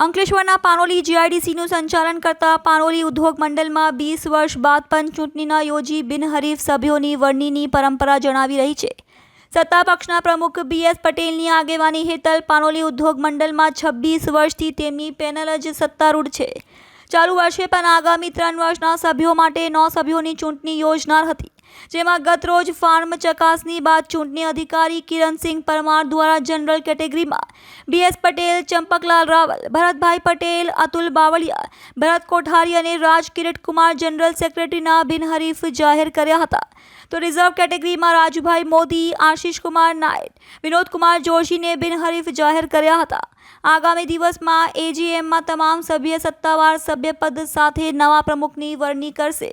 અંકલેશ્વરના પાનોલી જીઆઈડીસીનું સંચાલન કરતા પાનોલી ઉદ્યોગ મંડળમાં વીસ વર્ષ બાદ પણ ચૂંટણીના યોજી બિનહરીફ સભ્યોની વરણીની પરંપરા જણાવી રહી છે. સત્તા પક્ષના પ્રમુખ બી એસ પટેલની આગેવાની હેઠળ પાનોલી ઉદ્યોગ મંડળમાં છવ્વીસ વર્ષથી તેમની પેનલ જ સત્તારૂઢ છે. ચાલુ વર્ષે પણ આગામી ત્રણ વર્ષના સભ્યો માટે નવ સભ્યોની ચૂંટણી યોજનાર હતી. જેમાં ગતરોજ ફાર્મ ચકાસણી બાદ ચૂંટણી અધિકારી કિરણસિંહ પરમાર દ્વારા જનરલ કેટેગરીમાં બીએસ પટેલ, ચંપકલાલ રાવલ, ભરતભાઈ પટેલ, અતુલ બાવળિયા, ભરત કોઠારી અને રાજ કિરીટકુમાર જનરલ સેક્રેટરીના બિનહરીફ જાહેર કર્યા હતા. તો રિઝર્વ કેટેગરીમાં રાજુભાઈ મોદી, આશીષ કુમાર નાયક વિનોદ કુમાર જોશીને બિનહરીફ જાહેર કર્યા હતા. આગામી દિવસમાં એજીએમમાં તમામ સભ્ય સત્તાવાર સભ્યપદ સાથે નવા પ્રમુખની વરણી કરશે.